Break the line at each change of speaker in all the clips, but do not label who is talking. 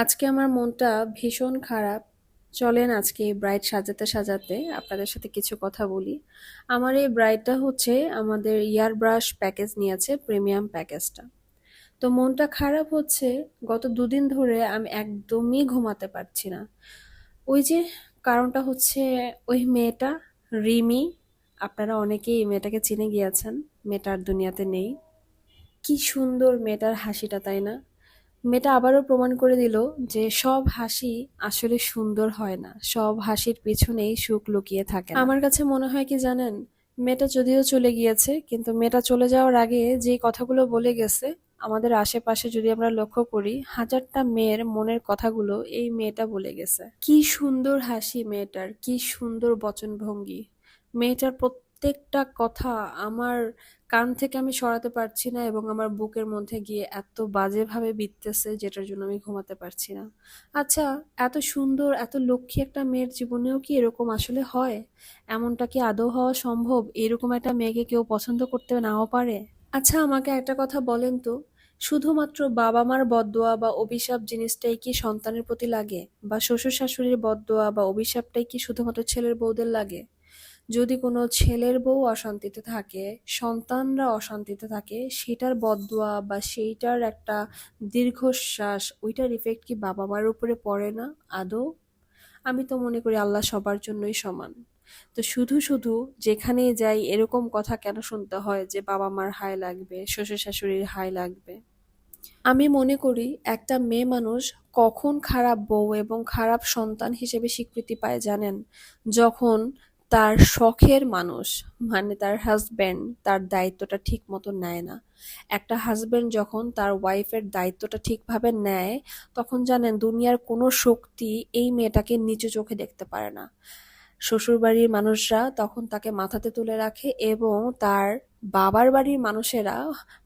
আজকে আমার মনটা ভীষণ খারাপ। চলেন আজকে এই ব্রাইড সাজাতে সাজাতে আপনাদের সাথে কিছু কথা বলি। আমার এই ব্রাইডটা হচ্ছে আমাদের ইয়ার ব্রাশ প্যাকেজ নিয়েছে প্রিমিয়াম প্যাকেজটা তো মনটা খারাপ হচ্ছে, গত দুদিন ধরে আমি একদমই ঘুমাতে পারছি না। ওই যে কারণটা হচ্ছে ওই মেয়েটা, রিমি, আপনারা অনেকেই মেয়েটাকে চিনে গিয়েছেন মেয়েটার দুনিয়াতে নেই। কি সুন্দর মেয়েটার হাসিটা, তাই না? মেয়েটা আবারও প্রমাণ করে দিল যে সব হাসি আসলে সুন্দর হয় না। সব হাসির পিছনেই সুখ লুকিয়ে থাকে আমার কাছে মনে হয় কি জানেন, মেয়েটা যদিও চলে গিয়েছে, কিন্তু মেয়েটা চলে যাওয়ার আগে যে কথাগুলো বলে গেছে, আমাদের আশেপাশে যদি আমরা লক্ষ্য করি, হাজারটা মেয়ের মনের কথাগুলো এই মেয়েটা বলে গেছে। কি সুন্দর হাসি মেয়েটার, কি সুন্দর বচনভঙ্গি। মেয়েটার প্রত্যেকটা কথা আমার কান থেকে আমি সরাতে পারছি না এবং আমার বুকের মধ্যে গিয়ে এত বাজেভাবে বিঁধতেছে যেটার জন্য আমি ঘুমাতে পারছি না। আচ্ছা এত সুন্দর, এত লক্ষ্মী একটা মেয়ের জীবনেও কি এরকম আসলে হয়? এমনটা কি আদৌ হওয়া সম্ভব? এরকম একটা মেয়েকে কেউ পছন্দ করতে নাও পারে? আচ্ছা আমাকে একটা কথা বলেন তো। শুধুমাত্র বাবা মার বদদোয়া বা অভিশাপ জিনিসটাই কি সন্তানের প্রতি লাগে? বা শ্বশুর শাশুড়ির বদদোয়া বা অভিশাপটাই কি শুধুমাত্র ছেলের বউদের লাগে? যদি কোনো ছেলের বউ অশান্তিতে থাকে, সন্তানরা অশান্তিতে থাকে, সেটার বদদোয়া বা সেইটার একটা দীর্ঘশ্বাস, ওইটার ইফেক্ট কি বাবা মার উপরে পড়ে না? আদৌ? আমি তো মনে করি আল্লাহ সবার জন্যই সমান। তো শুধু শুধু যেখানেই যাই এরকম কথা কেন শুনতে হয় যে বাবা মার হাই লাগবে শ্বশুর শাশুড়ির হাই লাগবে? আমি মনে করি একটা মেয়ে মানুষ কখন খারাপ বউ এবং খারাপ সন্তান হিসেবে স্বীকৃতি পায় জানেন? যখন তার শখের মানুষ মানে তার হাজব্যান্ড তার দায়িত্বটা ঠিক মতো নেয় না। একটা হাজব্যান্ড যখন তার ওয়াইফের দায়িত্বটা ঠিকভাবে নেয়, তখন জানেন দুনিয়ার কোনো শক্তি এই মেয়েটাকে নিচু চোখে দেখতে পারে না। শ্বশুরবাড়ির মানুষরা তখন তাকে মাথাতে তুলে রাখে এবং তার বাবার বাড়ির মানুষেরা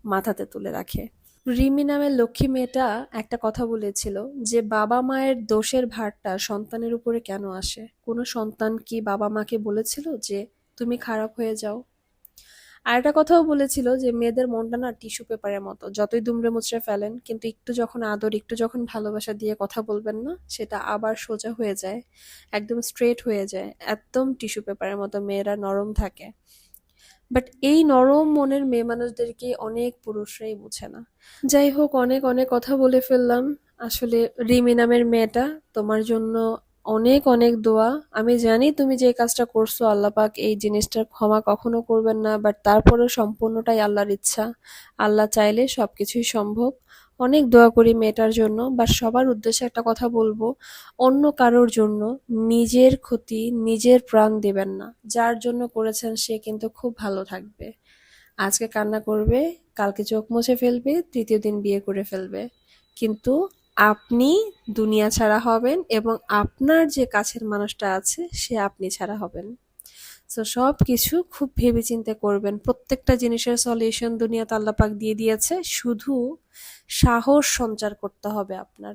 মাথাতে তুলে রাখে। রিমি নামের লক্ষ্মী মেয়েটা একটা কথা বলেছিল যে বাবা মায়ের দোষের ভারটা সন্তানের উপরে কেন আসে? কোনো সন্তান কি বাবা মাকে বলেছিল যে তুমি খারাপ হয়ে যাও? আর একটা কথাও বলেছিল যে মেয়েদের মনটা না টিস্যু পেপারের মতো, যতই দুমড়ে মুচড়ে ফেলেন, কিন্তু একটু যখন আদর, একটু যখন ভালোবাসা দিয়ে কথা বলবেন না, সেটা আবার সোজা হয়ে যায়, একদম স্ট্রেট হয়ে যায়, একদম টিস্যু পেপারের মতো মেয়েরা নরম থাকে। বাট এই নরম মনের মেয়ে মানুষদেরকে অনেক পুরুষরাই বুঝে না। যাই হোক, অনেক অনেক কথা বলে ফেললাম। আসলে রিমি নামের মেয়েটা তোমার জন্য অনেক অনেক দোয়া। আমি জানি তুমি যে কাজটা করছ, আল্লাপাক এই জিনিসটার ক্ষমা কখনো করবেন না বাট তারপরেও সম্পূর্ণটাই আল্লাহর ইচ্ছা। আল্লাহ চাইলে সবকিছুই সম্ভব। অনেক দোয়া করি মেয়েটার জন্য বা সবার উদ্দেশ্যে একটা কথা বলব, অন্য কারোর জন্য নিজের ক্ষতি নিজের প্রাণ দেবেন না। যার জন্য করেছেন সে কিন্তু খুব ভালো থাকবে। আজকে কান্না করবে, কালকে চোখ মুছে ফেলবে, তৃতীয় দিন বিয়ে করে ফেলবে। কিন্তু আপনি দুনিয়া ছাড়া হবেন এবং আপনার যে কাছের মানুষটা আছে, সে আপনি ছাড়া হবেন। সো সব কিছু খুব ভেবেচিন্তে করবেন। প্রত্যেকটা জিনিসের সলিউশন দুনিয়াতে আল্লাপাক দিয়ে দিয়েছে। শুধু সাহস সঞ্চার করতে হবে আপনার।